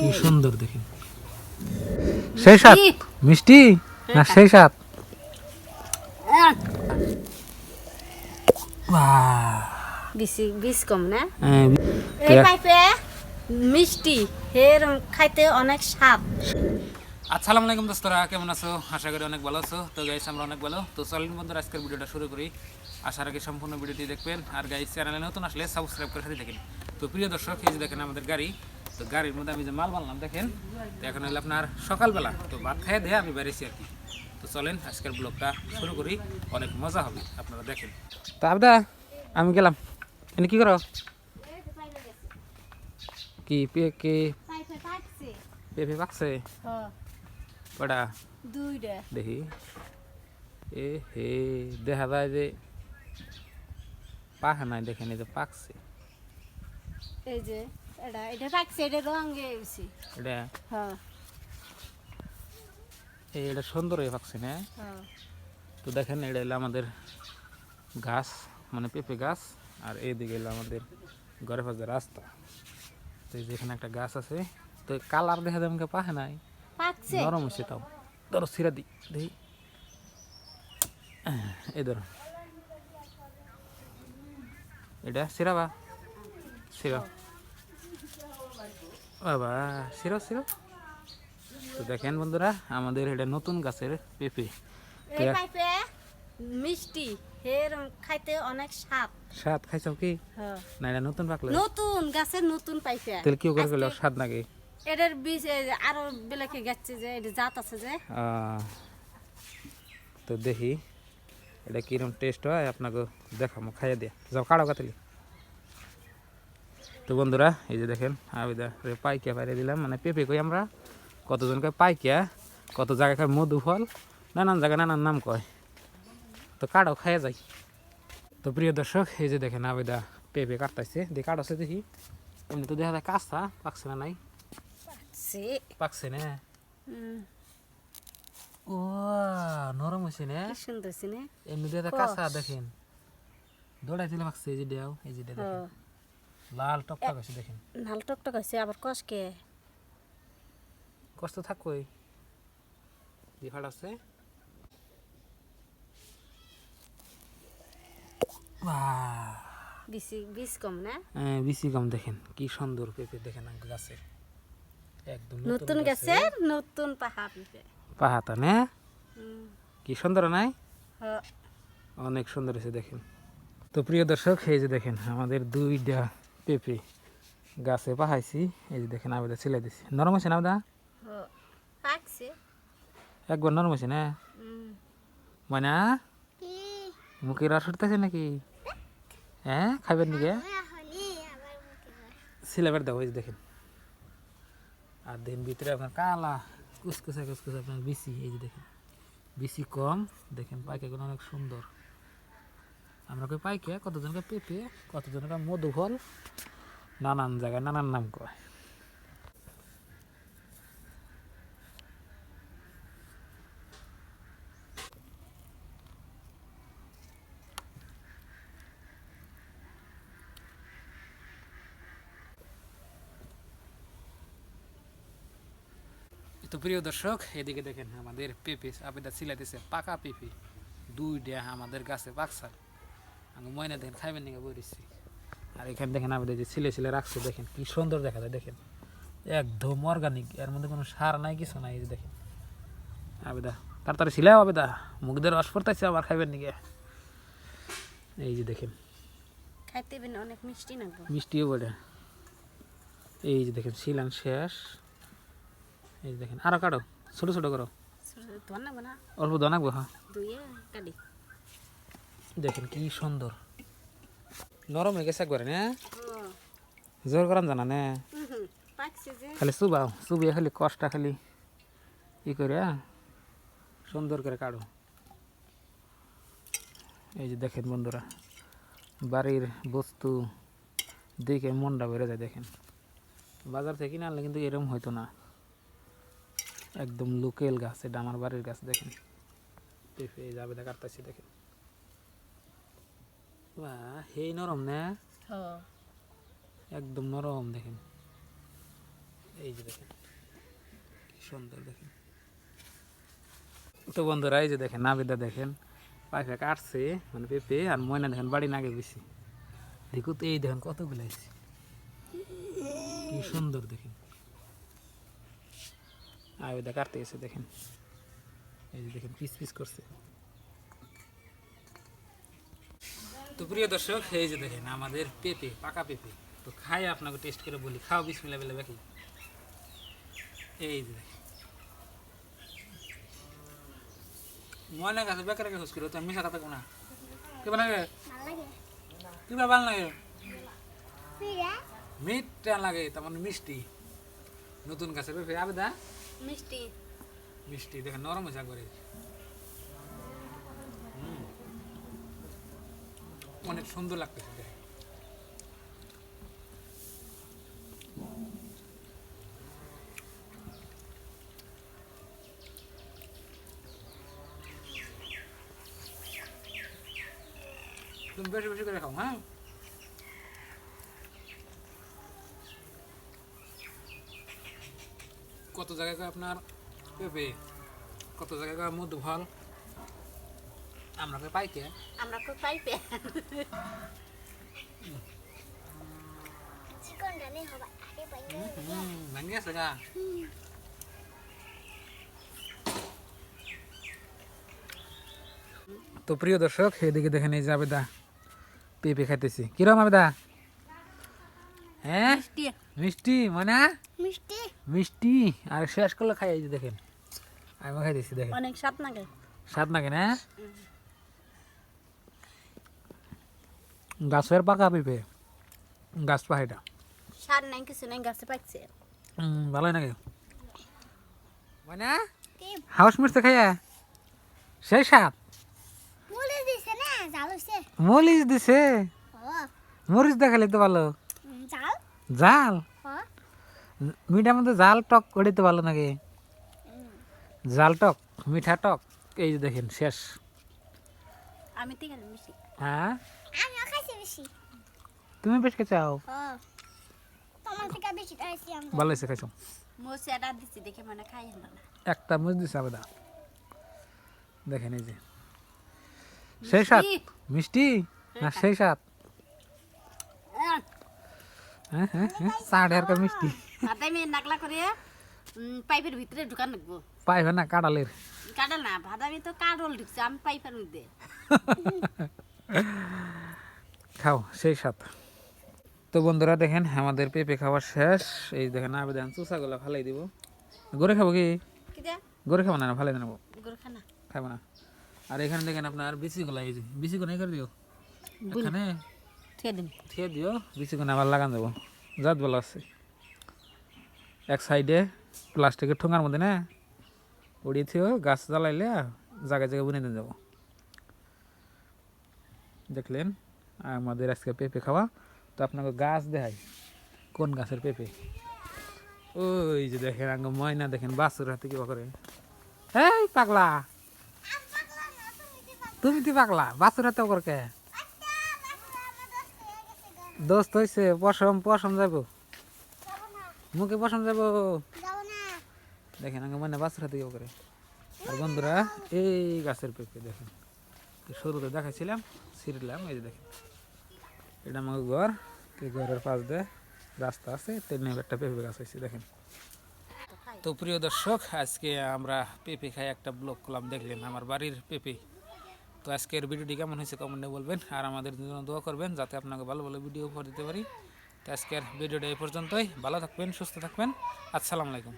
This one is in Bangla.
কি সুন্দর দেখেন সেই সাত মিষ্টি? না সেই সাত বাহ। বেশি কম না? এই পাইপে মিষ্টি এর খাইতে অনেক স্বাদ আসসালামু আলাইকুম দোস্তরা কেমন আছো? আশা করি অনেক ভালো আছো। তো গাইস আমরা অনেক ভালো। তো চলেন বন্ধুরা আজকের ভিডিওটা শুরু করি। আসার আগে সম্পূর্ণ ভিডিওটি দেখবেন। আর গাইস চ্যানেলে নতুন আসলে সাবস্ক্রাইব করে সাথে দেখেন তো প্রিয় দর্শক এই যে দেখেন আমাদের গাড়ি। তো গাড়ির মধ্যে আমি যে মাল বানলাম, দেখেন, তো এখন হলো আপনার সকালবেলা। তো ভাত খাইয়ে দিয়ে আমি বেরিয়েছি আর কি। তো চলেন, আজকের ব্লগটা শুরু করি। অনেক মজা হবে, আপনারা দেখেন। তো আবদা, আমি গেলাম। এনে কি করো? কি, পে, কে? পেঁপে পাকছে? কটা? দুইটা দেখি। এ, হে, দেখা যায় যে পাখা নাই, দেখেন, এই যে পাকছে। এই যে। এটা এটা পাকছে এটা রঙে গেছে এটা হ্যাঁ এই এটা সুন্দর হয়ে পাকছে না তো দেখেন এটা হলো আমাদের গাছ মানে পেঁপে গাছ আর এইদিকে হলো আমাদের ঘরে পাশে রাস্তা তো এই যে একটা গাছ আছে. তো কালার দেখা যায় আমাকে পাখা নাই। নরম হয়েছে তাও। ধরো সিরা দি দেখি এই ধরো। এটা সিরাবা সিরা। বাবা সিরা সিরা তো দেখেন বন্ধুরা আমাদের এটা নতুন গাছের পেঁপে। মিষ্টি এর খাইতে অনেক স্বাদ। স্বাদ খাইছাও কি? হ্যাঁ। না এটা নতুন পাকলে? নতুন গাছের নতুন পাইপে তেল কি করে গেল স্বাদ নাকি? এটার বীজ আরও বেলেকে গেছে যে এটা জাত আছে যে। তো দেখি এটা কিরম টেস্ট হয় আপনাকে দেখাবো খাইয়ে দিয়ে। যাও কাড়ো কাতলি। তো বন্ধুরা এই যে দেখেন আবিদা পাইকিয়া পাইরে দিলাম। মানে পেঁপে কই আমরা? কতজনকে পাইকিয়া। কত জায়গায় খায় মধু ফল নানান জায়গায় নানান নাম কয়। তো কাড়ো খাইয়ে যাই। তো প্রিয় দর্শক এই যে দেখেন আবিদা পেঁপে কাটতাইছে দিয়ে কাটছে দেখি। এমনি তো দেখা যায় কাঁচা পাকছে না নাই? পাকছে। পাকছে না? ও নরম হয়েছে না? সুন্দর এমনি দিয়ে কাঁচা দেখেন। দৌড়াই দিলে মাখছে এই যে দেও এই যে দেখেন। লাল টকটক আছে দেখেন। নাল টকটক আছে আবার কষকে কষ্ট দিফাট আছে। কম না? হ্যাঁ, কম দেখেন। কি সুন্দর পেঁপে দেখেন গাছে। একদম নতুন গেছে। নতুন পাহা পিপে। পাহাতা না? কি সুন্দর নাই? হ্যাঁ। অনেক সুন্দর হয়েছে দেখেন। তো প্রিয় দর্শক এই যে দেখেন আমাদের দুইটা পেঁপে গাছে পাহাইছি। এই যে দেখেন আবেদা ছিলে দিছি। নরম হয়েছে না আবেদা? একবার নরম হয়েছে না? মানে মুখের রস উঠতেছে নাকি? হ্যাঁ খাইবেন নাকি? সিলেবার দাও এই দেখেন। আর দেখেন ভিতরে আপনার কালা কুসকুসা কুসকুসা আপনার বিসি এই যে দেখেন। বিসি কম দেখেন পাইকাগুলো অনেক সুন্দর। আমরা কই পাইকে কতজনকে পেঁপে কতজনকে মধু ফল নানান জায়গায় নানান নাম কয়। তো প্রিয় দর্শক, এদিকে দেখেন আমাদের পেঁপে আবেদা ছিলাইতেছে পাকা পেঁপে দুই ডেহা আমাদের গাছে পাকসাল আমি ময়না দেখেন খাইবেন নাকি বলেছি আর এখানে দেখেন আবেদা যে ছিলে ছিলে রাখছে দেখেন কি সুন্দর দেখা যায় দেখেন। একদম অর্গানিক এর মধ্যে কোনো সার নাই কিছু নাই এই যে দেখেন। আবেদা তাড়াতাড়ি ছিলাও আবেদা মুখদের রস পড়তেছে আবার খাইবেন নাকি? এই যে দেখেন। খাইতে অনেক মিষ্টি না মিষ্টিও বলে এই যে দেখেন শিলান শেষ। এই যে দেখেন আরও কাটো ছোট ছোট করো। অল্প দানাকবো হ্যাঁ। দেখেন কি সুন্দর। নরম হয়ে গেছে একবারে, না। জোর করান জানা, না। খালি চুবাও চুবিয়ে খালি কষ্টা খালি ই করে হ্যাঁ? সুন্দর করে কাটো এই যে দেখেন বন্ধুরা, বাড়ির বস্তু দেখে মনটা বেড়ে যায়, দেখেন। বাজার থেকে কিনে আনলে কিন্তু এরকম হয়তো না। একদম লোকেল গাছ, এটা আমার বাড়ির গাছ, দেখেন। যাবে কাটতেছি, দেখেন। বাহ হেই নরম না? একদম নরম দেখেন। এই যে দেখেন কি সুন্দর দেখেন। তো বন্ধুরা এই যে দেখেন নাবিদা দেখেন পাইপে কাটছে মানে পেঁপে আর ময়না দেখেন বাড়ি নাগে বেশি দেখো তো এই দেখেন কতগুলো আছে কি সুন্দর দেখেন। আবিদা কাটতে গেছে দেখেন। এই যে দেখেন পিস পিস করছে। তো প্রিয় দর্শক এই যে দেখেন আমাদের পেঁপে পাকা পেঁপে। তো খাই আপনাকে টেস্ট করে বলি। খাও বিসমিল্লা বেলা বাকি এই যে দেখেন। মনে কাছে বেকার কে খোঁজ করো তো মিশা কথা কোনা কি বানাবে? কি বা ভালো লাগে মিঠটা লাগে তার মানে মিষ্টি। নতুন গাছে পেঁপে আবেদা? মিষ্টি। মিষ্টি দেখেন নরম হয়েছে একবারে। অনেক সুন্দর লাগতেছে। তুমি বেশি বেশি করে খাও হ্যাঁ কত জায়গায় আপনার পেঁপে, কত জায়গায় মধু ফল আমরা তো পাইকে আমরা গেছে গা। তো প্রিয় দর্শক এদিকে দেখেন এই যে আবেদা পেঁপে খাইতেছি। কিরম আবেদা? হ্যাঁ? মিষ্টি। মিষ্টি মানে? মিষ্টি। মিষ্টি। আর শেষ করলে খাই এই যে দেখেন। আমি খাইতেছি দেখেন। অনেক স্বাদ লাগে। স্বাদ নাকি না? গাছের পাকা পেঁপে গাছ পাহাড়িটা স্বাদ নাই কিছু নাই গাছে পাইছে হুম ভালোই নাকি? মানে হাউস মিরতে খাইয়া? সেই স্বাদ? বলে দিছে জাল মরিচ দিছে? মরিচ দেখালে তো ভালো। জাল? মিঠার মধ্যে জাল টক করে তো ভালো নাকি? জাল টক মিঠা টক এই যে দেখেন শেষ। হ্যাঁ? বেশি। তুমি বেশ খেয়েছাও ও তোমার থেকে বেশি খাইছি আমি। ভালো হয়েছে খাইছো? মোসে এটা দিছি দেখে মানে খাই না। একটা মরিচ দিছে আবেদা দেখেন এই যে। সেই সাত মিষ্টি? না সেই সাত হ্যাঁ। হ্যাঁ হ্যাঁ সাড়ে আর মিষ্টি। ভাতাই মেয়ে নাকলা করে পাইপের ভিতরে ঢুকান রাখব পাইবে না কাঁড়ালের। কাটাল না ভাদামি তো কাটল ঢুকছে আমি পাইপের মধ্যে। খাও সেই সাত তো বন্ধুরা দেখেন আমাদের পেঁপে খাওয়া শেষ। এই দেখেন আবেদন চুষাগুলো ফালাই দিব। গড়ে খাব কি? গড়ে খাব না ফালাই দেবো। খাব না। আর এখানে দেখেন আপনার বিচিগুলো এই যে বিচিগুলো এই করে দিও এখানে ঠিয়ে দিও বিচিগুলো আবার লাগান দেবো। জাত ভালো আছে। এক সাইডে প্লাস্টিকের ঠোঙার মধ্যে না? উড়িয়ে থিও গাছ জ্বালাইলে জায়গায় জায়গায় বুনে দিয়ে যাব দেখলেন? আমাদের আজকে পেঁপে খাওয়া। তো আপনাকে গাছ দেখাই, কোন গাছের পেঁপে? ওই যে দেখেন আঙ্গ ময়না, দেখেন বাসুর হাতে কি করে। এই পাগলা। তুমি তো পাগলা? বাসুর হাতে ওকর কে? দোস্ত হয়েছে পশম পশম যাব। মুখে পশম যাব। দেখেন আঙ্গ ময়না বাসুর হাতে কি করে। আর বন্ধুরা, এই গাছের পেঁপে দেখেন। শুরুতে দেখাইছিলাম, ছিঁড়লাম, এই যে দেখেন। এটা আমার ঘর, এই ঘরের পাশ দিয়ে রাস্তা আছে ট্রেনে একটা পেঁপে গাছ হয়েছে, দেখেন। তো প্রিয় দর্শক, আজকে আমরা পেঁপে খাই একটা ব্লগ করলাম, দেখলেন আমার বাড়ির পেঁপে। তো আজকের ভিডিওটি কেমন হয়েছে কমেন্টে বলবেন, আর আমাদের জন্য দোয়া করবেন, যাতে আপনাকে ভালো ভালো ভিডিও উপহার দিতে পারি। তো আজকের ভিডিওটা এই পর্যন্তই, ভালো থাকবেন, সুস্থ থাকবেন, আসসালামু আলাইকুম।